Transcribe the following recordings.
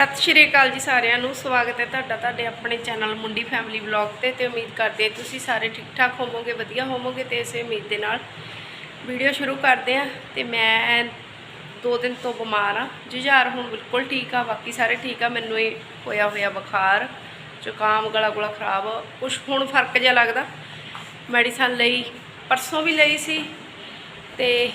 ਸਤਿ ਸ਼੍ਰੀ ਅਕਾਲ ਜੀ ਸਾਰਿਆਂ ਨੂੰ। ਸਵਾਗਤ ਹੈ ਤੁਹਾਡਾ ਤੁਹਾਡੇ ਆਪਣੇ ਚੈਨਲ ਮੁੰਡੀ ਫੈਮਿਲੀ ਵਲੌਗ ਤੇ ਤੇ ਉਮੀਦ ਕਰਦੇ ਹਾਂ ਤੁਸੀਂ ਸਾਰੇ ਠੀਕ ਠਾਕ ਹੋਵੋਗੇ, ਵਧੀਆ ਹੋਵੋਗੇ ਤੇ ਇਸੇ ਉਮੀਦ ਦੇ ਨਾਲ ਵੀਡੀਓ ਸ਼ੁਰੂ ਕਰਦੇ ਹਾਂ। ਤੇ ਮੈਂ ਦੋ ਦਿਨ ਤੋਂ ਬਿਮਾਰ ਆ ਜੁਝਾਰ ਹੁਣ ਬਿਲਕੁਲ ਠੀਕ ਆ, ਬਾਕੀ ਸਾਰੇ ਠੀਕ ਆ। ਮੈਨੂੰ ਇਹ ਹੋਇਆ ਹੋਇਆ ਬੁਖਾਰ, ਜ਼ੁਕਾਮ ਗਲਾ ਗੁਲਾ ਖਰਾਬ, ਕੁਛ ਹੁਣ ਫ਼ਰਕ ਜਿਹਾ ਲੱਗਦਾ। ਮੈਡੀਸਨ ਲਈ ਪਰਸੋਂ ਵੀ ਲਈ ਸੀ ਤੇ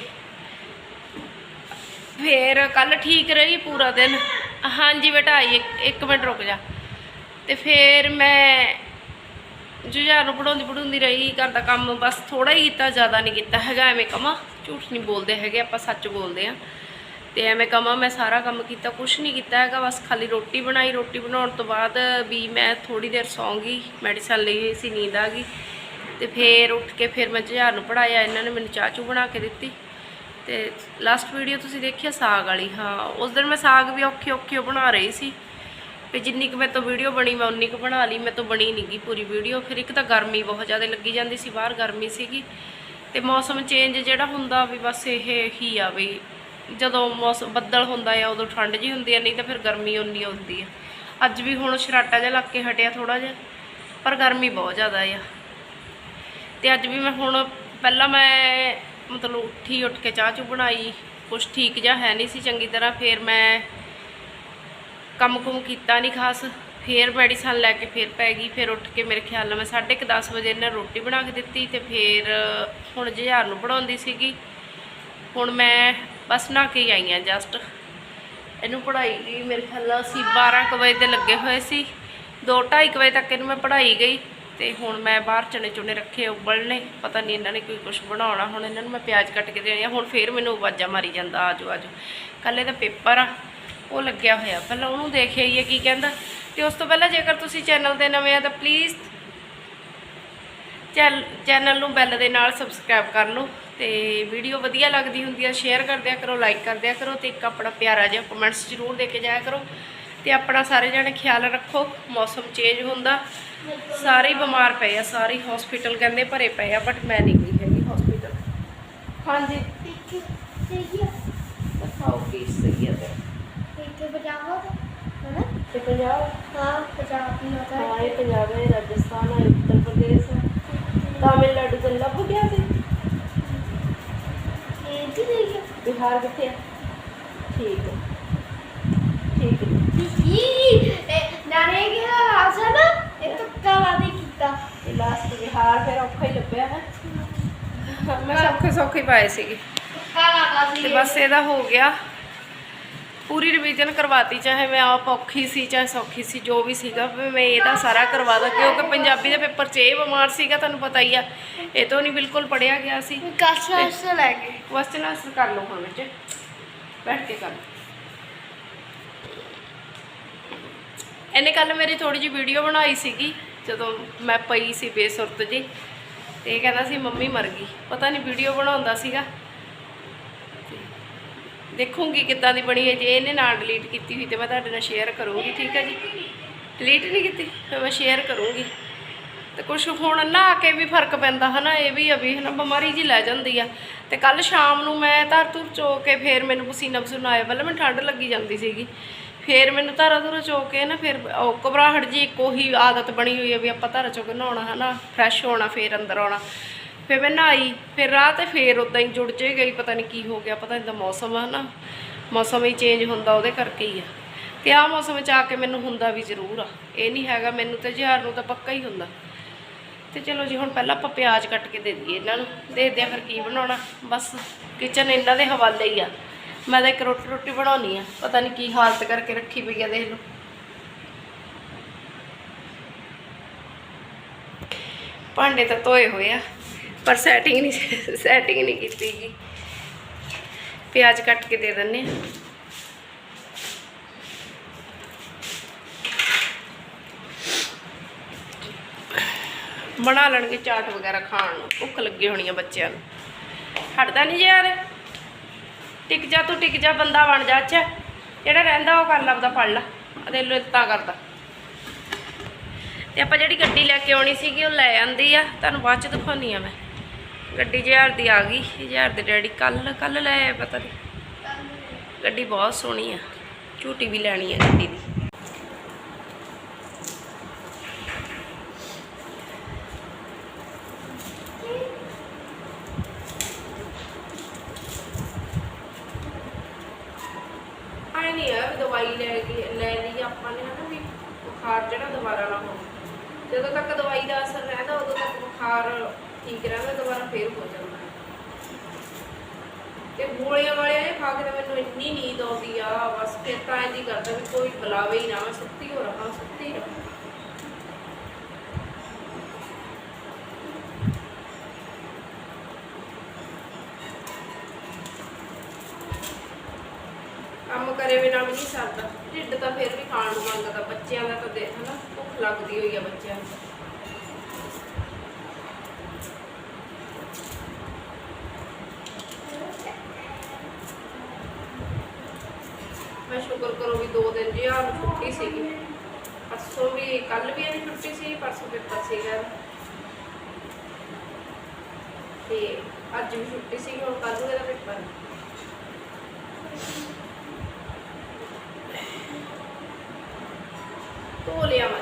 ਫੇਰ ਕੱਲ ਠੀਕ ਰਹੀ ਪੂਰਾ ਦਿਨ। ਹਾਂਜੀ ਬੇਟਾ, ਆਈ, ਇੱਕ- ਮਿੰਟ ਰੁਕ ਜਾ। ਤੇ ਫਿਰ ਮੈਂ ਜੁਝਾਰ ਨੂੰ ਪੜਾਉਂਦੀ ਪੜਾਉਂਦੀ ਰਹੀ, ਘਰ ਦਾ ਕੰਮ ਬਸ ਥੋੜਾ ਹੀ ਕੀਤਾ, ਜ਼ਿਆਦਾ ਨਹੀਂ ਕੀਤਾ ਹੈਗਾ, ਐਵੇਂ ਕਮਾ ਝੂਠ ਨਹੀਂ ਬੋਲਦੇ ਹੈਗੇ, ਆਪਾਂ ਸੱਚ ਬੋਲਦੇ ਆ ਤੇ ਐਵੇਂ ਕਮਾ ਮੈਂ ਸਾਰਾ ਕੰਮ ਕੀਤਾ, ਕੁਛ ਨਹੀਂ ਕੀਤਾ ਹੈਗਾ, ਬਸ ਖਾਲੀ ਰੋਟੀ ਬਣਾਈ, ਰੋਟੀ ਬਣਾਉਣ ਤੋਂ ਬਾਅਦ ਵੀ ਮੈਂ ਥੋੜੀ ਦੇਰ ਸੌਂਗੀ ਮੈਡੀਸਨ ਲਈ ਹੋਈ ਸੀ, ਨੀਂਦ ਆ ਗਈ। ਤੇ ਫੇਰ ਉੱਠ ਕੇ ਫਿਰ ਮੈਂ ਜੁਝਾਰ ਨੂੰ ਪੜਾਇਆ ਇਹਨਾਂ ਨੇ ਮੈਨੂੰ ਚਾਹ ਚੂ ਬਣਾ ਕੇ ਦਿੱਤੀ। ਤੇ ਲਾਸਟ ਵੀਡੀਓ ਤੁਸੀਂ ਦੇਖਿਆ ਸਾਗ ਵਾਲੀ? ਹਾਂ, ਉਸ ਦਿਨ ਮੈਂ ਸਾਗ ਵੀ ਔਖੇ ਔਖੇ ਓ ਬਣਾ ਰਹੀ ਸੀ। ਤੇ ਜਿੰਨੀ ਕੁ ਮੇਰੇ ਤੋਂ ਵੀਡੀਓ ਬਣੀ, ਮੈਂ ਉਨੀ ਕੁ ਬਣਾ ਲਈ ਮੈਂ ਤੋਂ ਬਣੀ ਨਹੀਂ ਗੀ ਪੂਰੀ ਵੀਡੀਓ ਫਿਰ ਇੱਕ ਤਾਂ ਗਰਮੀ ਬਹੁਤ ਜ਼ਿਆਦਾ ਲੱਗੀ ਜਾਂਦੀ ਸੀ, ਬਾਹਰ ਗਰਮੀ ਸੀਗੀ। ਤੇ ਮੌਸਮ ਚੇਂਜ ਜਿਹੜਾ ਹੁੰਦਾ ਵੀ ਬਸ ਇਹ ਹੀ ਆ ਵੀ ਜਦੋਂ ਮੌਸਮ ਬੱਦਲ ਹੁੰਦਾ ਆ ਉਦੋਂ ਠੰਡ ਜੀ ਹੁੰਦੀ ਆ, ਨਹੀਂ ਤਾਂ ਫਿਰ ਗਰਮੀ ਉਨੀ ਹੁੰਦੀ ਆ। ਅੱਜ ਵੀ ਹੁਣ ਸ਼ਰਾਟਾ ਜਿਹਾ ਲੱਗ ਕੇ ਹਟਿਆ ਥੋੜਾ ਜਿਹਾ, ਪਰ ਗਰਮੀ ਬਹੁਤ ਜ਼ਿਆਦਾ ਆ। ਤੇ ਅੱਜ ਵੀ ਮੈਂ ਹੁਣ, ਪਹਿਲਾਂ ਮੈਂ ਮਤਲਬ ਉੱਠੀ, ਉੱਠ ਕੇ ਚਾਹ ਚੂ ਬਣਾਈ, ਕੁਛ ਠੀਕ ਜਿਹਾ ਹੈ ਨਹੀਂ ਸੀ ਚੰਗੀ ਤਰ੍ਹਾਂ, ਫਿਰ ਮੈਂ ਕੰਮ ਕੁਮ ਕੀਤਾ ਨਹੀਂ ਖਾਸ, ਫਿਰ ਮੈਡੀਸਨ ਲੈ ਕੇ ਫਿਰ ਪੈ ਗਈ, ਫਿਰ ਉੱਠ ਕੇ ਮੇਰੇ ਖਿਆਲ ਨਾਲ ਮੈਂ 10:30 ਵਜੇ ਇਹਨਾਂ ਰੋਟੀ ਬਣਾ ਕੇ ਦਿੱਤੀ ਤੇ ਫਿਰ ਹੁਣ ਜੁਝਾਰ ਨੂੰ ਪੜਾਉਂਦੀ ਸੀਗੀ। ਹੁਣ ਮੈਂ ਬਸ ਨਹਾ ਕੇ ਹੀ ਆਈ ਹਾਂ ਜਸਟ। ਇਹਨੂੰ ਪੜ੍ਹਾਈ ਗਈ ਮੇਰੇ ਖਿਆਲ ਨਾਲ ਅਸੀਂ 12 ਕੁ ਵਜੇ 'ਤੇ ਲੱਗੇ ਹੋਏ ਸੀ 2:30 ਵਜੇ ਤੱਕ ਇਹਨੂੰ ਮੈਂ ਪੜ੍ਹਾਈ ਗਈ। ਤੇ ਹੁਣ ਮੈਂ ਬਾਹਰ ਚਣੇ ਚੁਣੇ ਰੱਖੇ ਉਬਲਣੇ ਪਤਾ ਨਹੀਂ ਇਹਨਾਂ ਨੇ ਕੋਈ ਕੁਝ ਬਣਾਉਣਾ, ਹੁਣ ਇਹਨਾਂ ਨੂੰ ਮੈਂ ਪਿਆਜ਼ ਕੱਟ ਕੇ ਦੇਣੀ ਆ, ਹੁਣ ਫੇਰ ਮੈਨੂੰ ਆਵਾਜ਼ਾਂ ਮਾਰੀ ਜਾਂਦਾ, ਆਜੋ ਆਜੋ। ਕੱਲੇ ਦਾ ਪੇਪਰ ਆ, ਉਹ ਲੱਗਿਆ ਹੋਇਆ, ਪਹਿਲਾਂ ਉਹਨੂੰ ਦੇਖ ਆਈਏ ਕੀ ਕਹਿੰਦਾ। ਤੇ ਉਸ ਤੋਂ ਪਹਿਲਾਂ ਜੇਕਰ ਤੁਸੀਂ ਚੈਨਲ ਤੇ ਨਵੇਂ ਆ, ਤਾਂ ਪਲੀਜ਼ ਚੈਨ ਚੈਨਲ ਨੂੰ ਬੈਲ ਦੇ ਨਾਲ ਸਬਸਕ੍ਰਾਈਬ ਕਰ ਲਓ ਤੇ ਵੀਡੀਓ ਵਧੀਆ ਲੱਗਦੀ ਹੁੰਦੀ ਆ ਸ਼ੇਅਰ ਕਰਦਿਆ ਕਰੋ ਲਾਈਕ ਕਰਦਿਆ ਕਰੋ ਤੇ ਇੱਕ ਆਪਣਾ ਪਿਆਰਾ ਜਿਹਾ ਕਮੈਂਟਸ ਜ਼ਰੂਰ ਦੇ ਕੇ ਜਾਇਆ ਕਰੋ। ਤੇ ਆਪਣਾ ਸਾਰੇ ਜਣੇ ਖਿਆਲ ਰੱਖੋ, ਮੌਸਮ ਚੇਂਜ ਹੁੰਦਾ। ਸਾਰੇ ਹੀ ਬਿਮਾਰ ਪਏ ਆ ਸਾਰੇ ਹਸਪੀਟਲ ਕਹਿੰਦੇ ਭਰੇ ਪਏ ਆ ਬਟ ਮੈਂ ਨਹੀਂ ਗਈ ਹੈਗੀ ਹਸਪੀਟਲ ਹਾਂਜੀ ਦਿਖਾਓ ਕੀ ਸਹੀ ਹੈ ਤੇ ਤੇ ਪੰਜਾਬ ਹਾਂ ਇਹ ਪੰਜਾਬ ਹੈ ਰਾਜਸਥਾਨ ਹੈ ਉੱਤਰ ਪ੍ਰਦੇਸ਼ ਹੈ ਤਾਮਿਲਨਾਡੂ ਤੋਂ ਲੱਭ ਗਿਆ ਸੀ ਬਿਹਾਰ ਕਿੱਥੇ ਆ ਠੀਕ ਹੈ ਠੀਕ ਹੈ ਇਹ ਲਾਸਟ ਬਿਹਾਰ ਫਿਰ ਔਖਾ ਹੀ ਲੱਭਿਆ ਹੈ ਮੈਂ ਸੌਖੇ ਸੌਖੇ ਹੀ ਪਾਏ ਸੀਗੇ। ਤੇ ਬਸ ਇਹਦਾ ਹੋ ਗਿਆ। ਪੂਰੀ ਰਿਵੀਜ਼ਨ ਕਰਵਾਤੀ ਚਾਹੇ ਮੈਂ ਆਪ ਔਖੀ ਸੀ ਚਾਹੇ ਸੌਖੀ ਸੀ ਜੋ ਵੀ ਸੀਗਾ ਮੈਂ ਇਹਦਾ ਸਾਰਾ ਕਰਵਾ ਦਾਂ ਕਿਉਂਕਿ ਪੰਜਾਬੀ ਦੇ ਪੇਪਰ 'ਚ ਇਹ ਬਿਮਾਰ ਸੀਗਾ ਤੁਹਾਨੂੰ ਪਤਾ ਹੀ ਆ। ਇਹ ਤੋਂ ਨਹੀਂ ਬਿਲਕੁਲ ਪੜਿਆ ਗਿਆ ਸੀ। ਕੁਐਸਚਨ ਆਨਸਰ ਕਰ ਲਓ ਹੁਣ ਵਿੱਚ। ਬੈਠ ਕੇ ਕਰ ਇਹਨੇ ਕੱਲ ਮੇਰੀ ਥੋੜੀ ਜਿਹੀ ਵੀਡੀਓ ਬਣਾਈ ਸੀਗੀ। ਜਦੋਂ ਮੈਂ ਪਈ ਸੀ ਬੇਸੁਰਤ ਜੀ, ਤੇ ਇਹ ਕਹਿੰਦਾ ਸੀ, ਮੰਮੀ ਮਰ ਗਈ। ਪਤਾ ਨਹੀਂ ਵੀਡੀਓ ਬਣਾਉਂਦਾ ਸੀਗਾ। ਦੇਖੂੰਗੀ ਕਿੱਦਾਂ ਦੀ ਬਣੀ ਹੈ, ਜੇ ਇਹਨੇ ਨਾ ਡਿਲੀਟ ਕੀਤੀ ਹੋਈ ਤੇ ਮੈਂ ਤੁਹਾਡੇ ਨਾਲ ਸ਼ੇਅਰ ਕਰੂੰਗੀ, ਠੀਕ ਹੈ ਜੀ? ਡਿਲੀਟ ਨਹੀਂ ਕੀਤੀ ਫਿਰ ਮੈਂ ਸ਼ੇਅਰ ਕਰੂੰਗੀ। ਤੇ ਕੁਝ ਹੁਣ ਨਾ ਕੇ ਵੀ ਫ਼ਰਕ ਪੈਂਦਾ, ਹਨਾ? ਇਹ ਵੀ ਆ ਵੀ, ਹਨਾ? ਬਿਮਾਰੀ ਜੀ ਲੈ ਜਾਂਦੀ ਆ। ਤੇ ਕੱਲ ਸ਼ਾਮ ਨੂੰ ਮੈਂ ਧਰ ਧੁਰ ਚੋ ਕੇ ਫੇਰ ਮੈਨੂੰ ਪਸੀਨਾ ਪਸੂਨਾ ਆਇਆ, ਪਹਿਲਾਂ ਮੈਨੂੰ ਠੰਡ ਲੱਗੀ ਜਾਂਦੀ ਸੀਗੀ। ਫੇਰ ਮੈਨੂੰ ਧਾਰਾ ਧੁਰਾ ਚੋ ਕੇ ਨਾ ਫਿਰ ਉਹ ਘਬਰਾਹਟ ਜੀ ਇੱਕ ਉਹੀ ਆਦਤ ਬਣੀ ਹੋਈ ਹੈ ਵੀ ਆਪਾਂ ਧਾਰਾ ਚੋ ਕੇ ਨਹਾਉਣਾ ਹਨਾ ਫਰੈਸ਼ ਹੋਣਾ, ਫੇਰ ਅੰਦਰ ਆਉਣਾ। ਫਿਰ ਮੈਂ ਨਹਾਈ, ਫਿਰ ਰਾਤ ਤੇ ਫੇਰ ਉਦਾਂ ਹੀ ਜੁੜ ਜੇ ਗਈ, ਪਤਾ ਨਹੀਂ ਕੀ ਹੋ ਗਿਆ, ਪਤਾ ਨਹੀਂ ਤਾਂ ਮੌਸਮ ਆ ਨਾ ਮੌਸਮ ਹੀ ਚੇਂਜ ਹੁੰਦਾ ਉਹਦੇ ਕਰਕੇ ਹੀ ਆ। ਤੇ ਆਹ ਮੌਸਮ ਚ ਆ ਕੇ ਮੈਨੂੰ ਹੁੰਦਾ ਵੀ ਜ਼ਰੂਰ ਆ, ਇਹ ਨਹੀਂ ਹੈਗਾ ਮੈਨੂੰ ਤੇ ਜ਼ਹਿਰ ਨੂੰ ਤਾਂ ਪੱਕਾ ਹੀ ਹੁੰਦਾ। ਤੇ ਚਲੋ ਜੀ, ਹੁਣ ਪਹਿਲਾਂ ਆਪਾਂ ਪਿਆਜ਼ ਕੱਟ ਕੇ ਦੇ ਦਈਏ ਇਹਨਾਂ ਨੂੰ ਦੇਖਦੇ ਆ ਫਿਰ ਕੀ ਬਣਾਉਣਾ, ਬਸ ਕਿਚਨ ਇਹਨਾਂ ਦੇ ਹਵਾਲੇ ਹੀ ਆ। ਮੈਂ ਤਾਂ ਇੱਕ ਰੋਟੀ ਰੋਟੀ ਬਣਾਉਣੀ ਆ। ਪਤਾ ਨਹੀਂ ਕੀ ਹਾਲਤ ਕਰਕੇ ਰੱਖੀ ਪਈ ਆ, ਦੇਖ ਲਓ। ਭਾਂਡੇ ਤਾਂ ਧੋਏ ਹੋਏ ਆ, ਪਰ ਸੈਟਿੰਗ ਨਹੀਂ ਸੈਟਿੰਗ ਨਹੀਂ ਕੀਤੀ ਗੀ ਪਿਆਜ਼ ਕੱਟ ਕੇ ਦੇ ਦਿੰਨੇ ਆ। ਬਣਾ ਲੈਣਗੇ ਚਾਟ ਵਗੈਰਾ ਖਾਣ ਨੂੰ। ਭੁੱਖ ਲੱਗੀ ਹੋਣੀ ਆ ਬੱਚਿਆਂ ਨੂੰ। ਹਟਦਾ ਨਹੀਂ ਜੇ ਯਾਰ। ਟਿਕ ਜਾ, ਤੂੰ ਟਿਕ ਜਾ, ਬੰਦਾ ਬਣ ਜਾ ਅੱਛਾ। ਜਿਹੜਾ ਰਹਿੰਦਾ ਉਹ ਕਰ ਲੱਭਦਾ ਫੜ ਲਾ। ਅਦੇ ਲੱਤਾਂ ਕਰਦਾ। ਤੇ ਆਪਾਂ ਜਿਹੜੀ ਗੱਡੀ ਲੈ ਕੇ ਆਉਣੀ ਸੀਗੀ, ਉਹ ਲੈ ਆਂਦੀ ਆ। ਤੁਹਾਨੂੰ ਬਾਅਦ ਚ ਦਿਖਾਉਣੀ ਆ ਮੈਂ। ਗੱਡੀ ਹਜ਼ਾਰ ਦੀ ਆ ਗਈ। ਹਜ਼ਾਰ ਦੇ ਡੈਡੀ ਕੱਲ ਕੱਲ ਲੈ ਆਏ ਪਤਾ ਨਹੀਂ ਗੱਡੀ ਬਹੁਤ ਸੋਹਣੀ ਆ। ਝੂਟੀ ਵੀ ਲੈਣੀ ਆ ਗੱਡੀ ਦੀ ਆਪਾਂ ਨੇ ਹਨਾ ਵੀ ਬੁਖਾਰ ਜਿਹੜਾ ਦੁਬਾਰਾ ਨਾ ਹੋਵੇ ਜਦੋਂ ਤੱਕ ਦਵਾਈ ਦਾ ਅਸਰ ਰਹਿੰਦਾ, ਉਦੋਂ ਤੱਕ ਬੁਖਾਰ ਠੀਕ ਰਹਿੰਦਾ, ਦੁਬਾਰਾ ਫੇਰ ਹੋ ਜਾਂਦਾ। ਤੇ ਗੋਲੀਆਂ ਵਾਲਿਆਂ ਨੇ ਖਾ ਕੇ ਤਾਂ ਮੈਨੂੰ ਇੰਨੀ ਨੀਂਦ ਆਉਂਦੀ ਆ, ਬਸ ਫਿਰ ਤਾਂ ਇੰਨੀ ਕਰਦਾ ਵੀ ਕੋਈ ਬੁਲਾਵੇ ਹੀ ਨਾ, ਮੈਂ ਸੁੱਤੀ ਹੋ ਰਹਾ, ਸੁੱਤੀ ਰਹਾਂ। ਕੰਮ ਕਰੇ ਬਿਨਾਂ ਵੀ ਨਹੀਂ ਸਰਦਾ, ਢਿੱਡ ਤਾਂ ਫਿਰ ਵੀ ਖਾਣ ਨੂੰ ਮੰਗਦਾ, ਬੱਚਿਆਂ ਦਾ ਤਾਂ ਲੱਗਦੀ ਹੋਈ ਆ ਬੱਚਿਆਂ ਨੂੰ ਮੈਂ ਸ਼ੁਕਰ ਕਰੋ ਵੀ ਦੋ ਦਿਨ ਜੀ ਆ ਛੁੱਟੀ ਸੀਗੀ ਪਰਸੋਂ ਵੀ ਕੱਲ ਵੀ ਇਹਦੀ ਛੁੱਟੀ ਸੀ ਪਰਸੋਂ ਪੇਪਰ ਸੀਗਾ ਤੇ ਅੱਜ ਵੀ ਛੁੱਟੀ ਸੀ ਹੁਣ ਕੱਲ ਨੂੰ ਇਹਦਾ ਪੇਪਰ। ਹੈ ਧੋ ਲਿਆ ਮੈਂ।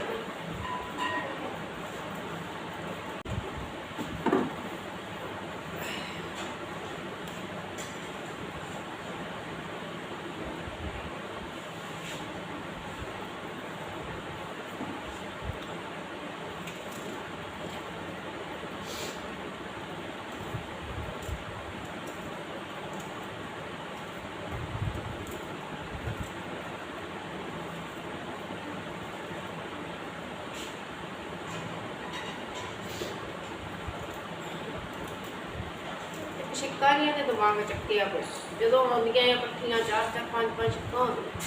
ਨਹੀਂ ਤੇ ਦਿਮਾਗ ਚੱਕਿਆ ਬਸ ਜਦੋਂ ਆਉਂਦੀਆਂ ਆ ਇਕੱਠੀਆਂ ਚਾਰ ਚਾਰ ਪੰਜ ਪੰਜ ਹੁੰਦੀਆਂ।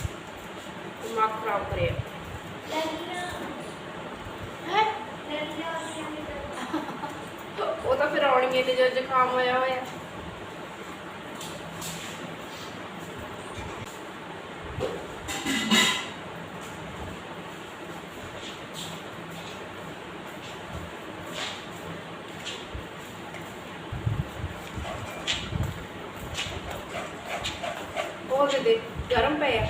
ਦਿਮਾਗ ਖਰਾਬ ਕਰਿਆ। ਉਹ ਤਾਂ ਫਿਰ ਆਉਣੀਆਂ ਤੇ ਜਦ ਜ਼ੁਕਾਮ ਹੋਇਆ ਹੋਇਆ ਉਹ ਗਰਮ ਪਿਆ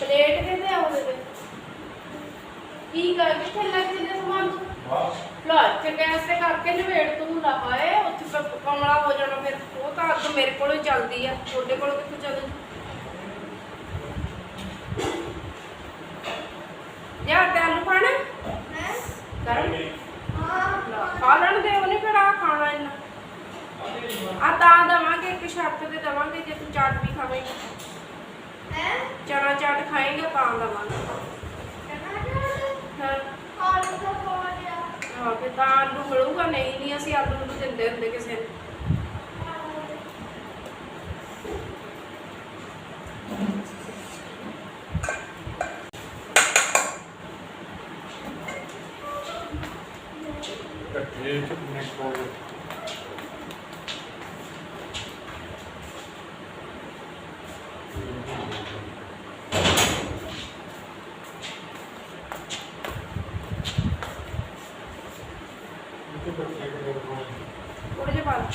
ਪਲੇਟ ਦੇ ਤੇ ਆਉਂਦੇ ਤੇ ਕੀ ਕਰ ਕਿੱਥੇ ਲੱਗ ਜਿੰਨੇ ਸਮਾਨ? ਤੂੰ ਲਾ ਚ ਗੈਸ ਤੇ ਕਰਕੇ ਨਵੇੜ ਤੂੰ ਲਾ ਪਾਏ ਉੱਥੇ ਕਮਲਾ ਹੋ ਜਾਣਾ ਫਿਰ। ਉਹ ਤਾਂ ਅੱਗ ਮੇਰੇ ਕੋਲੋਂ ਚੱਲਦੀ ਆ ਤੁਹਾਡੇ ਕੋਲੋਂ ਕਿੱਥੋਂ ਚੱਲਦੀ ਯਾਰ ਤੇ ਆਲੂ ਖਾਣਾ ਗਰਮ ਲਾ, ਖਾ ਲੈਣ ਦੇ ਉਹਨੇ ਫਿਰ ਆ ਖਾਣਾ ਇੰਨਾ ਆ ਤਾਂ ਦਵਾਂਗੇ ਇੱਕ ਸ਼ਰਤ ਤੇ ਦਵਾਂਗੇ ਜੇ ਤੂੰ ਚਾਟ ਵੀ ਖਾਵੇਂਗਾ। ਚਨਾ ਚਾਟ ਖਾਏਗਾ ਤਾਂ ਦਵਾਂਗੇ। ਹਾਂ। ਹਾਂ। ਫਿਰ ਤਾਂ ਆਲੂ ਮਿਲੂਗਾ ਨਹੀਂ ਨਹੀਂ ਅਸੀਂ ਆਲੂ ਨੂੰ ਦਿੰਦੇ ਹੁੰਦੇ ਕਿਸੇ ਨੂੰ। ਥੋੜੇ ਜਿਹਾ ਪਾ ਲਓ।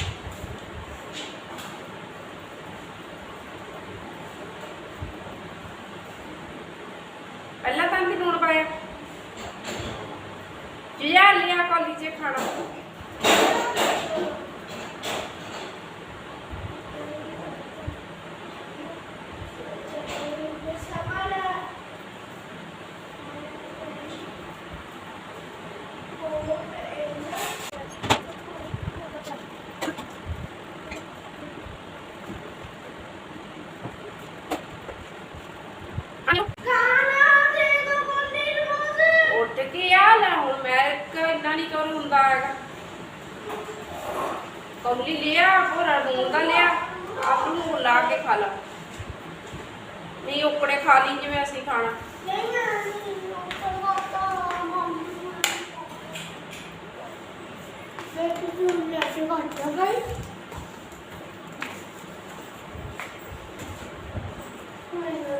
ਪਹਿਲਾਂ ਤਾਂ ਕਿ ਲੂਣ ਪਾਇਆ ਜਿਆ ਲਿਆ ਕਾਲੀ ਚ ਖਾਣਾ ਆਇਓ ਉੱਠ ਕੇ ਆ ਲੈ ਹੁਣ ਮੈਂ ਇੱਕ ਇੰਨਾ ਨਹੀਂ ਕਰ ਹੁੰਦਾ ਹੈਗਾ? ਕੌਲੀ ਲਿਆ ਪੂਰਾ ਲੂਣ ਦਾ ਲਿਆ ਆਲੂ ਨੂੰ ਲਾ ਕੇ ਖਾ ਲਾ। ਨਹੀਂ, ਉਕੜੇ ਖਾ ਲਈ ਜਿਵੇਂ ਅਸੀਂ ਖਾਣਾ।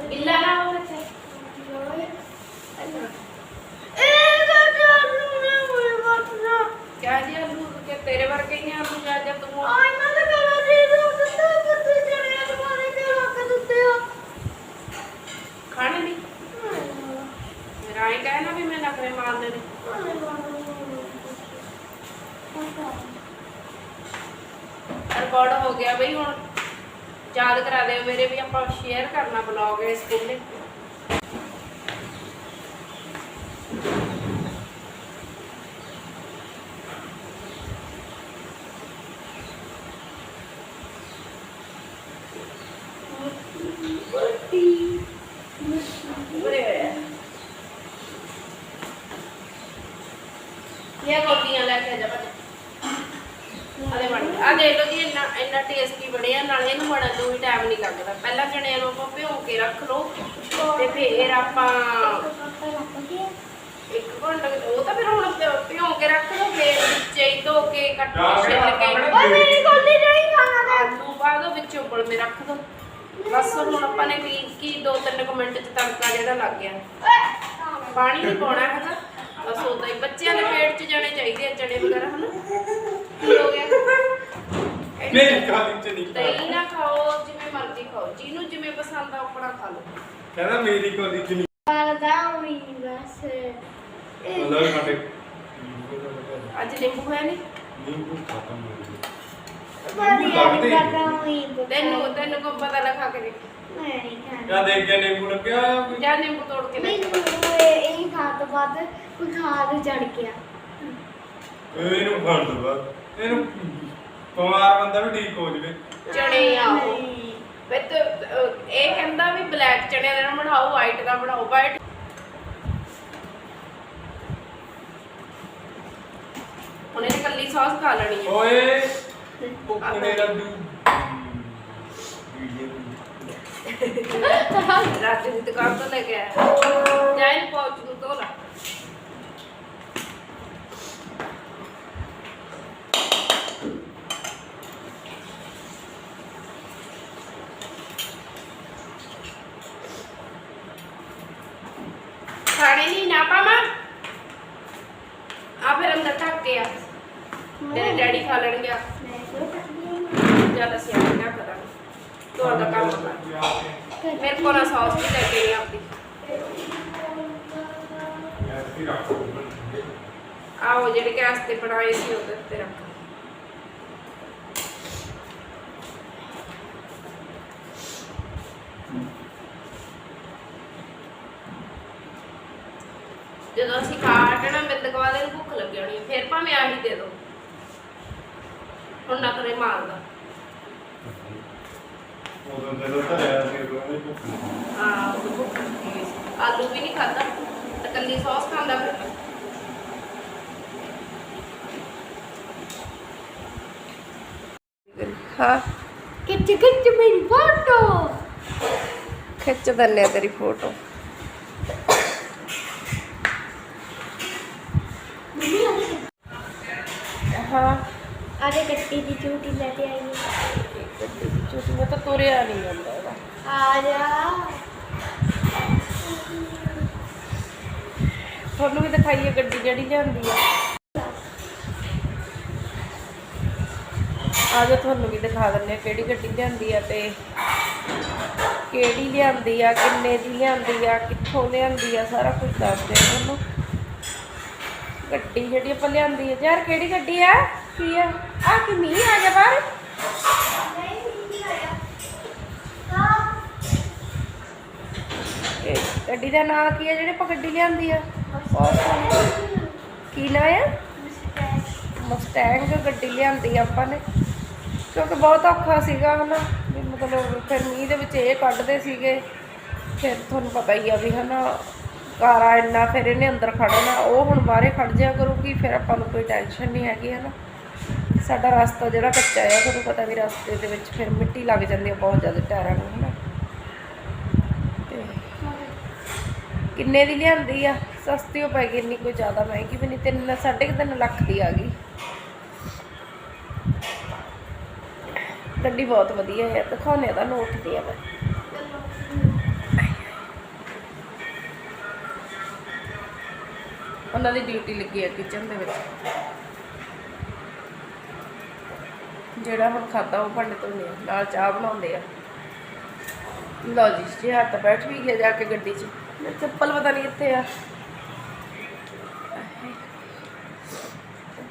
ਗਿੱਲਾ ਨਾ ਤੇ ਜੀ ਆਲੂ ਕਿ ਤੇਰੇ ਵਰਗੇ ਹੀ ਰਿਕਾਰਡ ਗਿਆ ਬਈ ਹੁਣ। ਯਾਦ ਕਰਾ ਦਿਓ ਮੇਰੇ ਵੀ ਆਪਾਂ ਸ਼ੇਅਰ ਕਰਨਾ ਬਲੌਗ ਇਸ ਸਕੂਲੇ ਬੜੇ ਹੋਏ ਆ। ਇਹ ਗੋਲੀਆਂ ਲੈ ਕੇ ਆ ਜਾ ਬੱਚੇ ਅਰੇ ਬਣ ਆ ਦੇਖ ਲਓ ਜੀ ਇੰਨਾ ਇੰਨਾ ਟੇਸਟੀ ਬਣਿਆ ਨਾਲੇ ਇਹਨੂੰ ਬਣਨ ਨੂੰ ਵੀ ਟਾਈਮ ਨਹੀਂ ਲੱਗਦਾ। ਪਹਿਲਾਂ ਚਣਿਆਂ ਨੂੰ ਆਪਾਂ ਭਿਓ ਕੇ ਰੱਖ ਲਓ ਤੇ ਫਿਰ ਆਪਾਂ ਇੱਕ ਘੰਟਾ ਕੁ- ਉਹ ਤਾਂ ਫਿਰ ਹੁਣ ਭਿਓ- ਭਿਓ ਕੇ ਰੱਖ ਲਓ ਫਿਰ ਵਿੱਚੇ ਹੀ ਧੋ ਕੇ ਕੱਟ ਜਾ ਕੇ ਕੇ ਛਿੱਲ ਕੇ। ਆਪਣੇ ਆਲੂ ਪਾ ਦੋ ਵਿੱਚ ਉਬਲ ਮੇ ਰੱਖ ਦੋ। ਬਸ ਹੁਣ ਆਪਾਂ ਨੇ ਕੀ ਕੀ ਦੋ ਤਿੰਨ ਕੁ ਮਿੰਟ ਚ ਤੜਕਾ ਜਿਹੜਾ ਲੱਗ ਗਿਆ। ਪਾਣੀ ਨਹੀਂ ਪਾਉਣਾ ਹੈਗਾ। ਬਸ ਉਦਾਂ ਹੀ ਬੱਚਿਆਂ ਦੇ ਪੇਟ 'ਚ ਜਾਣੇ ਚਾਹੀਦੇ ਆ ਚਣੇ ਵਗੈਰਾ ਹਨਾ? ਕੀ ਹੋ ਗਿਆ? ਮੇਰੀ ਕਾਲੀ ਚ ਨਹੀਂ ਦਹੀਂ ਨਾ ਖਾਓ ਜਿਵੇਂ ਮਰਜ਼ੀ ਖਾਓ ਜਿਹਨੂੰ ਜਿਵੇਂ ਪਸੰਦ ਆ ਆਪਣਾ ਖਾ ਲਓ। ਕਹਿੰਦਾ ਮੇਰੀ ਕਾਲੀ ਚ ਨਹੀਂ। ਅੱਲਾ ਸਾਡੇ ਅੱਜ ਨਿੰਬੂ ਹੈ ਨਹੀਂ? ਨਿੰਬੂ ਖਤਮ ਹੋ ਗਿਆ। ਤੈਨੂੰ ਤੈਨੂੰ ਕੋ ਪਤਾ ਲੱਗਾ ਕੇ ਦੇਖ। ਕਿਆ ਦੇਖ ਕੇ ਨਿੰਬੂ ਲੱਗਿਆ ਹੋਇਆ ਕੋਈ? ਜਾ ਨਿੰਬੂ ਤੋੜ ਕੇ ਲੈ ਕੇ ਇਹਨੂੰ ਫੜ ਦੋ ਬਸ ਇਹਨੂੰ ਬਿਮਾਰ ਬੰਦਾ ਵੀ ਠੀਕ ਹੋ ਜਵੇ। ਚਣੇ ਆਓ ਵੇ ਤੇ ਅਹ, ਇਹ ਕਹਿੰਦਾ ਵੀ ਬਲੈਕ ਚਣਿਆਂ ਦਾ ਨਾ ਬਣਾਓ ਵਾਈਟ ਦਾ ਬਣਾਓ ਵਾਈਟ ਹੁਣ ਇਹਨੇ ਕੱਲੀ ਸੌਸ ਖਾ ਲੈਣੀ ਹੈ। ਓਏ ਕੁੱਕੜੇ ਲੱਡੂ? ਵੀਡੀਓ ਰਾਤ ਦੀ ਦੁਕਾਨ ਤੋਂ ਲੈ ਕੇ ਆਇਆ। ਜਾ ਇਹਨੂੰ ਨੂੰ ਧੋ ਲਾ ਖਾਣੇ ਨਹੀਂ ਨਾ ਪਾਵਾਂ ਆ ਫਿਰ ਅੰਦਰ ਢੱਕ ਕੇ ਆ ਤੇਰੇ ਡੈਡੀ ਖਾ ਲੈਣਗੇ ਆ ਜਦ ਅਸੀਂ ਆ ਕੇ ਕਰਾਂਗੇ ਤੂੰ ਆਪਦਾ ਕੰਮ ਕਰ ਮੇਰੇ ਕੋਲ ਨਾ ਸੌਸ ਵੀ ਲੈ ਕੇ ਨਹੀਂ ਆਪਦੀ ਆਓ ਜਿਹੜੇ ਗੈਸ ਤੇ ਬਣਾਏ ਸੀ ਉਹਦੇ ਉੱਤੇ ਰੱਖ ਜਦੋਂ ਅਸੀਂ ਕਾਟਣਾ ਬਿੰਦ ਕਵਾ ਦੇ ਭੁੱਖ ਲੱਗੀ ਹੋਣੀ ਫਿਰ ਭਾਵੇਂ ਆਹੀ ਦੇ ਦੋ ਹੁਣ ਨਾ ਕਰੇ ਮਾਰਦਾ ਉਦੋਂ ਜਦੋਂ ਧਰਿਆ ਸੀ ਉਦੋਂ ਵੀ ਭੁੱਖ ਲੱਗੀ। ਹਾਂ ਉਹ ਭੁੱਖ ਲੱਗੀ ਹੋਈ ਸੀ। ਆਲੂ ਵੀ ਨਹੀਂ ਖਾਦਾ ਤੇ ਕੱਲੀ ਸੌਸ ਖਾਂਦਾ ਫਿਰ ਹਾਂ। ਕਿੱਚ ਕਿੱਚ ਮੇਰੀ ਫੋਟੋ। ਖਿੱਚ ਦਿੰਨੇ ਆ ਤੇਰੀ ਫੋਟੋ। ਹਾਂ। ਆਰੇ ਕੱਟੀ ਦੀ ਚੂਟੀ ਲੈ ਕੇ ਆਈ ਚੁੱਟੀ ਮੈਂ ਤਾਂ ਤੁਰਿਆ ਨਹੀਂ ਜਾਂਦਾ ਇਹਦਾ। ਆ ਜਾ। ਤੁਹਾਨੂੰ ਵੀ ਦਿਖਾਈਏ ਗੱਡੀ ਜਿਹੜੀ ਲਿਆਂਦੀ ਆ। ਆ ਜਾ ਤੁਹਾਨੂੰ ਵੀ ਦਿਖਾ ਦਿੰਨੇ ਆ ਕਿਹੜੀ ਗੱਡੀ ਲਿਆਂਦੀ ਆ ਤੇ ਕਿਹੜੀ ਲਿਆਂਦੀ ਆ ਕਿੰਨੇ ਦੀ ਲਿਆਂਦੀ ਆ ਕਿੱਥੋਂ ਲਿਆਂਦੀ ਆ ਸਾਰਾ ਕੁਝ ਦੱਸਦੇ ਆ ਤੁਹਾਨੂੰ। ਗੱਡੀ ਜਿਹੜੀ ਆਪਾਂ ਲਿਆਂਦੀ ਆ ਯਾਰ ਕਿਹੜੀ ਗੱਡੀ ਆ? ਕੀ ਆ? ਆ ਕਿ ਮੀਂਹ ਆ ਗਿਆ ਬਾਹਰ? ਗੱਡੀ ਦਾ ਨਾਂ ਕੀ ਆ ਜਿਹੜੇ ਆਪਾਂ ਗੱਡੀ ਲਿਆਂਦੀ ਆ। ਕੀ ਨਾਂ ਆ? ਮਸਟੈਂਗ ਗੱਡੀ ਲਿਆਂਦੀ ਆ ਆਪਾਂ ਨੇ। ਕਿਉਂਕਿ ਬਹੁਤ ਔਖਾ ਸੀਗਾ ਹਨਾ, ਵੀ ਮਤਲਬ ਫਿਰ ਮੀਂਹ ਦੇ ਵਿੱਚ ਇਹ ਕੱਢਦੇ ਸੀਗੇ, ਫਿਰ ਤੁਹਾਨੂੰ ਪਤਾ ਹੀ ਆ ਵੀ ਹਨਾ ਕਾਰਾ ਇੰਨਾ, ਫਿਰ ਇਹਨੇ ਅੰਦਰ ਖੜਨਾ, ਉਹ ਹੁਣ ਬਾਹਰੇ ਖੜ ਜਾ ਕਰੂਗੀ, ਫਿਰ ਆਪਾਂ ਨੂੰ ਕੋਈ ਟੈਨਸ਼ਨ ਨਹੀਂ ਹੈਗੀ ਹਨਾ। ਸਾਡਾ ਰਸਤਾ ਜਿਹੜਾ ਕੱਚਾ ਆ, ਤੁਹਾਨੂੰ ਪਤਾ ਵੀ ਰਸਤੇ ਦੇ ਵਿੱਚ ਫਿਰ ਮਿੱਟੀ ਲੱਗ ਜਾਂਦੀ ਹੈ ਬਹੁਤ ਜ਼ਿਆਦਾ ਟਾਇਰਾਂ ਨੂੰ ਹਨਾ। ਤੇ ਕਿੰਨੇ ਦੀ ਲਿਆਂਦੀ ਆ? ਸਸਤੀ ਹੋ ਪੈ ਗਈ, ਇੰਨੀ ਕੋਈ ਜ਼ਿਆਦਾ ਮਹਿੰਗੀ ਵੀ ਨਹੀਂ, ਤਿੰਨ, ਸਾਢੇ ਕੁ ਤਿੰਨ ਲੱਖ ਦੀ ਆ ਗਈ। ਗੱਡੀ ਬਹੁਤ ਵਧੀਆ ਹੈ ਦਿਖਾਉਣੇ ਦਾ ਨੋਟ ਦੀ ਆ ਮੈਂ ਉਹਨਾਂ ਦੀ ਡਿਊਟੀ ਲੱਗੀ ਆ ਕਿਚਨ ਦੇ ਵਿੱਚ। ਜਿਹੜਾ ਹੁਣ ਖਾਦਾ ਉਹ ਭਾਂਡੇ ਧੋਂਦੇ ਆ, ਨਾਲ ਚਾਹ ਬਣਾਉਂਦੇ ਆ। ਲਓ ਜੀ ਜੀ ਹੱਥ ਬੈਠ ਵੀ ਗਿਆ ਜਾ ਕੇ ਗੱਡੀ 'ਚ ਮੇਰੇ ਚੱਪਲ ਪਤਾ ਨਹੀਂ ਕਿੱਥੇ ਆ।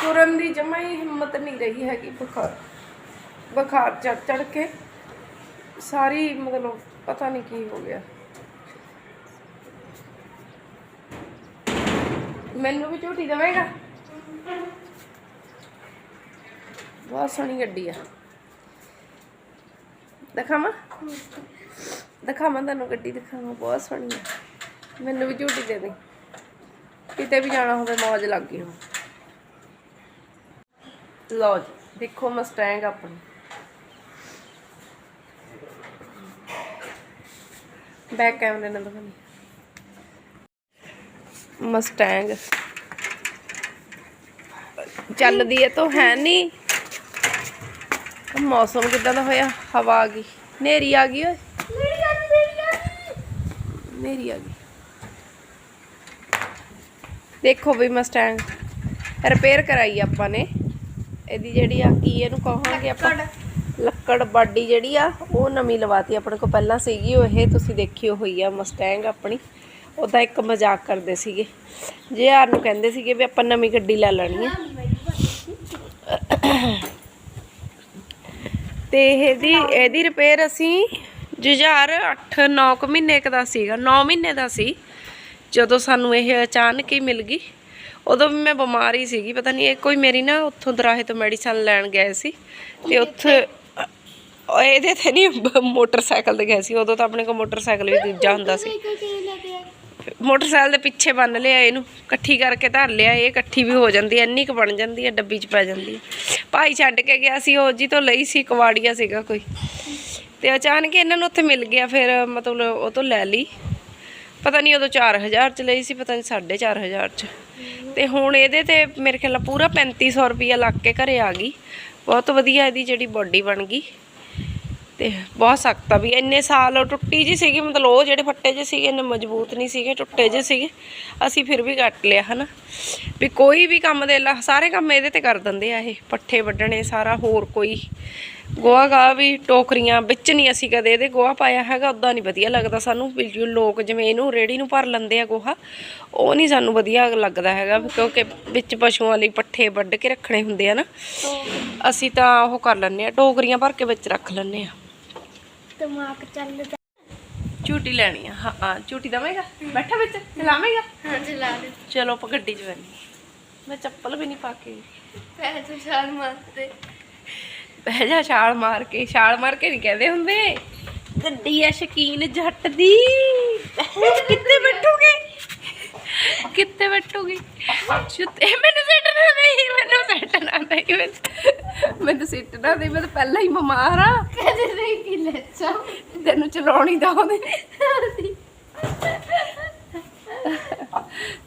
ਤੁਰਨ ਦੀ ਜਮਾ ਹੀ ਹਿੰਮਤ ਨਹੀਂ ਰਹੀ ਹੈਗੀ, ਬੁਖਾਰ। ਬੁਖਾਰ ਚੜ ਚੜ ਕੇ ਸਾਰੀ ਮਤਲਬ ਪਤਾ ਨਹੀਂ ਕੀ ਹੋ ਗਿਆ। ਮੈਨੂੰ ਵੀ ਝੂਟੀ ਦੇਵੇਗਾ? ਬਹੁਤ ਸੋਹਣੀ ਗੱਡੀ ਆ। ਦਿਖਾਵਾਂ? ਦਿਖਾਵਾਂ ਤੁਹਾਨੂੰ ਗੱਡੀ, ਦਿਖਾਵਾਂ। ਬਹੁਤ ਸੋਹਣੀ ਆ। ਮੈਨੂੰ ਵੀ ਝੂਟੀ ਦੇ ਦੇ। ਕਿਤੇ ਵੀ ਜਾਣਾ ਹੋਵੇ ਮੌਜ ਲੱਗ ਗਈ ਹੋ ਲਓ ਜੀ, ਦੇਖੋ ਮਸਟੈਂਗ ਆਪਣੀ। ਬੈਕ ਕੈਮਰੇ ਨਾਲ ਦਿਖਾਣੀ ਮਸਟੈਂਗ ਚੱਲਦੀ ਹੈ ਤਾਂ ਹੈ ਨਹੀਂ ਮੌਸਮ ਕਿਦਾਂ ਦਾ ਹੋਇਆ? ਹਵਾ ਆ ਗਈ। ਨੇਰੀ ਆ ਗਈ ਓਏ। ਨੇਰੀ ਆ ਗਈ। ਦੇਖੋ ਵੀ ਮਸਟੈਂਗ ਰਿਪੇਅਰ ਕਰਾਈ ਆਪਾਂ ਨੇ। ਇਹਦੀ ਜਿਹੜੀ ਆ ਕੀ ਇਹਨੂੰ ਕਹਾਂਗੇ ਆਪਾਂ। ਲੱਕੜ ਬਾਡੀ ਜਿਹੜੀ ਆ, ਉਹ ਨਵੀਂ ਲਵਾਤੀ ਆਪਣੇ ਕੋਲ ਪਹਿਲਾਂ ਸੀਗੀ, ਉਹ ਇਹ ਤੁਸੀਂ ਦੇਖੀ ਹੋਈ ਆ ਮਸਟੈਂਗ ਆਪਣੀ। ਉਹਦਾ ਇੱਕ ਮਜ਼ਾਕ ਕਰਦੇ ਸੀਗੇ। ਜੇ ਯਾਰ ਨੂੰ ਕਹਿੰਦੇ ਸੀਗੇ ਵੀ ਆਪਾਂ ਨਵੀਂ ਗੱਡੀ ਲੈ ਲੈਣੀ ਆ। ਤੇ ਇਹਦੀ ਇਹਦੀ ਰਿਪੇਅਰ ਅਸੀਂ ਜੁਝਾਰ 8 9 ਕੁ ਮਹੀਨੇ ਕੁ ਦਾ ਸੀਗਾ 9 ਮਹੀਨੇ ਦਾ ਸੀ। ਜਦੋਂ ਸਾਨੂੰ ਇਹ ਅਚਾਨਕ ਹੀ ਮਿਲ ਗਈ, ਉਦੋਂ ਵੀ ਮੈਂ ਬਿਮਾਰ ਹੀ ਸੀਗੀ, ਪਤਾ ਨਹੀਂ ਇਹ ਕੋਈ ਮੇਰੀ ਨਾ ਉੱਥੋਂ ਦਰਾਹੇ ਤੋਂ ਮੈਡੀਸਨ ਲੈਣ ਗਏ ਸੀ। ਤੇ ਉੱਥੇ ਇਹਦੇ ਤੇ ਨਹੀਂ, ਮੋਟਰਸਾਈਕਲ ਤੇ ਗਏ ਸੀ, ਉਦੋਂ ਤਾਂ ਆਪਣੇ ਕੋਲ ਮੋਟਰਸਾਈਕਲ ਵੀ ਦੂਜਾ ਹੁੰਦਾ ਸੀ। ਮੋਟਰਸਾਈਕਲ ਦੇ ਪਿੱਛੇ ਬੰਨ ਲਿਆ ਇਹਨੂੰ, ਇਕੱਠੀ ਕਰਕੇ ਧਰ ਲਿਆ, ਇਹ ਇਕੱਠੀ ਵੀ ਹੋ ਜਾਂਦੀ ਐ ਇੰਨੀ ਕੁ ਬਣ ਜਾਂਦੀ ਐ ਡੱਬੀ 'ਚ ਪੈ ਜਾਂਦੀ ਐ ਭਾਈ ਛੱਡ ਕੇ ਗਿਆ ਸੀ, ਉਹ ਜੀ ਤੋਂ ਲਈ ਸੀ, ਕਵਾੜੀਆ ਸੀਗਾ ਕੋਈ। ਤੇ ਅਚਾਨਕ ਇਹਨਾਂ ਨੂੰ ਉੱਥੇ ਮਿਲ ਗਿਆ, ਫਿਰ ਮਤਲਬ ਉਹ ਤੋਂ ਲੈ ਲਈ। ਪਤਾ ਨਹੀਂ ਉਦੋਂ 4000 ਚ ਲਈ ਸੀ, ਪਤਾ ਨਹੀਂ 4500 ਚ। ਤੇ ਹੁਣ ਇਹਦੇ ਤੇ ਮੇਰੇ ਖਿਆਲ ਨਾਲ ਪੂਰਾ 3500 ਰੁਪਇਆ ਲੱਗ ਕੇ ਘਰੇ ਆ ਗਈ। ਬਹੁਤ ਵਧੀਆ ਇਹਦੀ ਜਿਹੜੀ ਬਾਡੀ ਬਣ ਗਈ। ਤੇ ਬਹੁਤ ਸਖਤ ਆ ਵੀ ਇੰਨੇ ਸਾਲ ਟੁੱਟੀ ਜੀ ਸੀਗੀ ਮਤਲਬ ਉਹ ਜਿਹੜੇ ਫੱਟੇ ਜੇ ਸੀਗੇ ਇੰਨੇ ਮਜ਼ਬੂਤ ਨਹੀਂ ਸੀਗੇ ਟੁੱਟੇ ਜੇ ਸੀਗੇ। ਅਸੀਂ ਫਿਰ ਵੀ ਕੱਟ ਲਿਆ ਹਨਾ। ਵੀ ਕੋਈ ਵੀ ਕੰਮ ਦੇ ਲਾ ਸਾਰੇ ਕੰਮ ਇਹਦੇ ਤੇ ਕਰ ਦਿੰਦੇ ਆ ਇਹ ਪੱਠੇ ਵੱਢਣੇ ਸਾਰਾ ਹੋਰ ਕੋਈ। ਗੋਹਾ ਗਾ ਵੀ ਟੋਕਰੀਆਂ ਵਿੱਚ ਨਹੀਂ ਅਸੀਂ ਕਦੇ ਇਹਦੇ ਗੋਹਾ ਪਾਇਆ ਹੈਗਾ ਉਦਾਂ ਨਹੀਂ ਵਧੀਆ ਲੱਗਦਾ ਸਾਨੂੰ। ਵੀ ਜੋ ਲੋਕ ਜਿਵੇਂ ਇਹਨੂੰ ਰੇੜੀ ਨੂੰ ਭਰ ਲੈਂਦੇ ਆ ਗੋਹਾ ਉਹ ਨਹੀਂ ਸਾਨੂੰ ਵਧੀਆ ਲੱਗਦਾ ਹੈਗਾ ਕਿਉਂਕਿ ਵਿੱਚ ਪਸ਼ੂਆਂ ਲਈ ਪੱਠੇ ਵੱਢ ਕੇ ਰੱਖਣੇ ਹੁੰਦੇ ਆ ਨਾ। ਅਸੀਂ ਤਾਂ ਉਹ ਕਰ ਲੈਂਦੇ ਆ ਟੋਕਰੀਆਂ ਭਰ ਕੇ ਵਿੱਚ ਰੱਖ ਲੈਂਦੇ ਆ। ਦਿਮਾਗ ਚੱਲਦਾ। ਝੂਟੀ ਲੈਣੀ ਆ। ਹਾਂ ਹਾਂ ਝੂਟੀ ਦਵੇਂਗਾ? ਬੈਠਾ ਵਿੱਚ? ਚਲਾਵੇਂਗਾ? ਹਾਂ ਚਲਾ ਦੇ। ਚਲੋ ਆਪਾਂ ਗੱਡੀ 'ਚ ਬੈਣੀ ਮੈਂ ਚੱਪਲ ਵੀ ਨਹੀਂ ਪਾ ਕੇ। ਪਹਿਲੇ ਤੂੰ ਛਾਲ ਮਾਰਦੇ। ਬਹਿ ਜਾ ਛਾਲ ਮਾਰ ਕੇ? ਛਾਲ ਮਾਰ ਕੇ ਨਹੀਂ ਕਹਿੰਦੇ ਹੁੰਦੇ। ਗੱਡੀ ਆ ਸ਼ਕੀਨ ਜੱਟ ਦੀ। ਕਿੱਥੇ ਬੈਠੋਗੇ? ਕਿੱਥੇ ਬੈਠੋਗੇ? ਛੁੱਤੇ ਮੈਨੂੰ ਸਿੱਟਣਾ ਨਹੀਂ ਮੈਨੂੰ ਸਿੱਟਣਾ ਨਹੀਂ ਮੈਨੂੰ- ਮੈਨੂੰ ਸਿੱਟਣਾ ਨਹੀਂ ਮੈਂ ਤਾਂ ਪਹਿਲਾਂ ਹੀ ਬਿਮਾਰ ਆ। ਕਦੇ ਨਹੀਂ ਕਿ ਲੱਚਾ ਤੈਨੂੰ ਚਲਾਉਣੀ ਤਾਂ ਉਹਨੇ।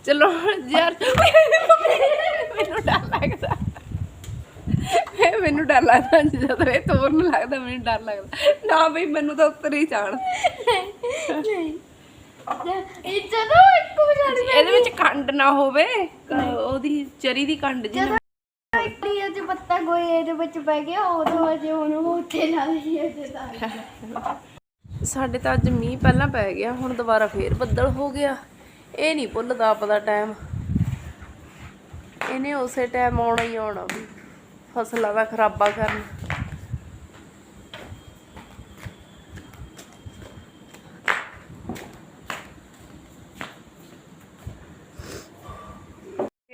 ਚਲੋ ਯਾਰ ਮੈਨੂੰ ਡਰ ਲੱਗਦਾ। ਮੈਨੂੰ ਡਰ ਲੱਗਦਾ ਜਦੋਂ ਇਹ ਤੋਰਨ ਲੱਗਦਾ ਮੈਨੂੰ ਡਰ ਲੱਗਦਾ। ਨਾ ਬਈ ਮੈਨੂੰ ਤਾਂ ਉੱਤਰ ਹੀ ਚਾਣ ਨਹੀਂ ਇਹ ਜਦੋਂ ਇੱਕ ਵਜੇ ਇਹਦੇ ਖੰਡ ਨਾ ਹੋਵੇ ਉਹਦੀ ਚਰੀ ਦੀ ਖੰਡ ਜੀ ਨਾ- ਇਹ ਜੇ ਪੱਤਾ ਗੋਏ ਇਹਦੇ ਵਿੱਚ ਪੈ ਗਿਆ ਉਦੋਂ ਵਜੇ ਉਹਨੂੰ ਉੱਤੇ ਲਾ ਲਈ ਇਹਦੇ ਦਾ ਸਾਡੇ ਤਾਂ ਅੱਜ ਮੀਂਹ ਪਹਿਲਾਂ ਪੈ ਗਿਆ ਹੁਣ ਦੁਬਾਰਾ ਫੇਰ ਬੱਦਲ ਹੋ ਗਿਆ। ਇਹ ਨਹੀਂ ਭੁੱਲਦਾ ਆਪਦਾ ਟਾਈਮ। ਇਹਨੇ ਉਸੇ ਟਾਈਮ ਆਉਣਾ ਹੀ ਆਉਣਾ ਵੀ ਫਸਲਾਂ ਦਾ ਖਰਾਬਾ ਕਰਨ।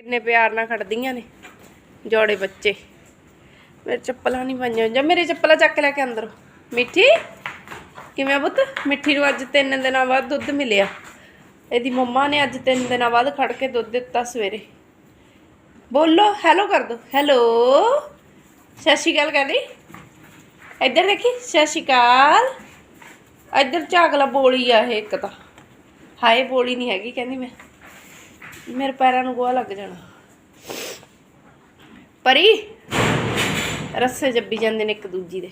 ਕਿੰਨੇ ਪਿਆਰ ਨਾਲ ਖੜਦੀਆਂ ਨੇ, ਜੋੜੇ ਬੱਚੇ। ਮੇਰੇ ਚੱਪਲਾਂ ਨਹੀਂ ਪਾਈਆਂ ਜਾਂ ਮੇਰੇ ਚੱਪਲਾਂ ਚੱਕ ਲੈ ਕੇ ਅੰਦਰ। ਮਿੱਠੀ? ਕਿਵੇਂ ਪੁੱਤ? ਮਿੱਠੀ ਨੂੰ ਅੱਜ ਤਿੰਨ ਦਿਨਾਂ ਬਾਅਦ ਦੁੱਧ ਮਿਲਿਆ। ਇਹਦੀ ਮੰਮਾ ਨੇ ਅੱਜ ਤਿੰਨ ਦਿਨਾਂ ਬਾਅਦ ਖੜ ਕੇ ਦੁੱਧ ਦਿੱਤਾ ਸਵੇਰੇ। ਬੋਲੋ ਹੈਲੋ ਕਰ ਦੋ। ਹੈਲੋ ਸਤਿ ਸ਼੍ਰੀ ਅਕਾਲ ਕਹਿੰਦੀ। ਇੱਧਰ ਦੇਖੀ, ਸਤਿ ਸ਼੍ਰੀ ਅਕਾਲ। ਇੱਧਰ ਝਾਗਲਾ ਬੋਲੀ ਆ ਇਹ ਇੱਕ ਤਾਂ। ਹਾਏ, ਬੋਲੀ ਨਹੀਂ ਹੈਗੀ ਕਹਿੰਦੀ ਮੈਂ। ਮੇਰੇ ਪੈਰਾਂ ਨੂੰ ਗੋਹਾ ਲੱਗ ਜਾਣਾ। ਪਰੀ ਰੱਸੇ ਜੱਬੀ ਜਾਂਦੇ ਨੇ ਇੱਕ ਦੂਜੀ ਦੇ।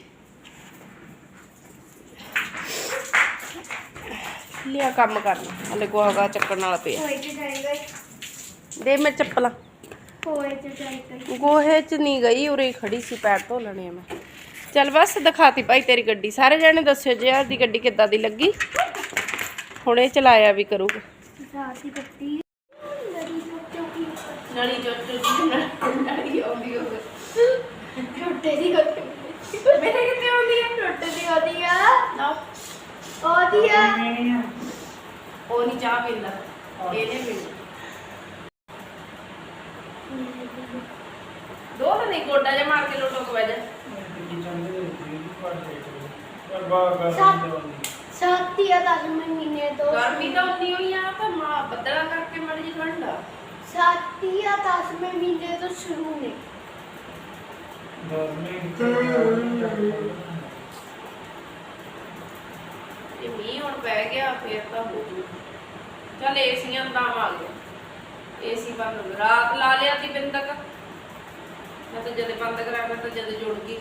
ਲਿਆ ਕੰਮ ਕਰਨਾ ਹਲੇ ਗੋਹਾ ਗਾ ਚੱਕਣ ਵਾਲਾ ਪਿਆ। ਹੋਏ ਤੇ ਜਾਏਗਾ ਦੇ ਮੈਂ ਚੱਪਲਾਂ। ਹੋਏ ਤੇ ਜਾਏਗਾ ਗੋਹੇ 'ਚ ਨਹੀਂ ਗਈ ਉਰੇ ਹੀ ਖੜੀ ਸੀ ਪੈਰ ਧੋ ਲੈਣੇ ਆ ਮੈਂ। ਚੱਲ ਬਸ ਦਿਖਾਤੀ ਭਾਈ ਤੇਰੀ ਗੱਡੀ। ਸਾਰੇ ਜਣੇ ਦੱਸਿਓ ਜੇ ਆਹ ਦੀ ਗੱਡੀ ਕਿੱਦਾਂ ਦੀ ਲੱਗੀ। ਹੁਣੇ ਚਲਾਇਆ ਵੀ ਕਰੂਗਾ। ਨਲੀ ਜੋਟੋ ਨਲੀ ਆਉਂਦੀ ਹੋਵੇ ਛੋਟੇ ਦੀ ਗੱਲ ਮੇਰੇ ਕਿੱਥੇ ਆਉਂਦੀ ਵੀ ਟੁੱਟਦੀ ਉਹਦੀ ਆ। ਨਾ ਉਹਦੀ ਆ। ਉਹ ਨਹੀਂ ਚਾਹ ਪੀਂਦਾ। ਇਹਨੇ ਪੀਣੀ ਦੋ ਤਾਂ ਨਹੀਂ ਗੋਡਾ ਜਿਹਾ ਮਾਰ ਕੇ ਲੋਟੋ ਕੋ ਵਜਾ ਸਾਤੀ ਆ ਦਸ ਮਹੀਨੇ ਤੋਂ। ਗਰਮੀ ਤਾਂ ਉਨੀ ਹੋਈ ਆ ਪਰ ਮਾ ਬੱਦਲਾ 7 ਜਾਂ 10ਵੇਂ ਮਹੀਨੇ ਤੋਂ ਸ਼ੁਰੂ ਨੇ। ਤੇ ਮੀਂਹ ਹੁਣ ਪੈ ਗਿਆ ਫੇਰ ਤਾਂ ਹੋ ਜੂ। ਚੱਲ ਏਸੀਆਂ ਦਾ ਆ ਗਿਆ ਏਸੀ ਬੰਦ ਰਾਤ ਲਾ ਲਿਆ ਸੀ ਬਿੰਦਕ ਮੈਂ ਤਾਂ ਜਦੇ ਬੰਦ ਕਰਾਇਆ ਮੈਂ ਤਾਂ ਜਦੇ ਜੁੜ ਗਈ।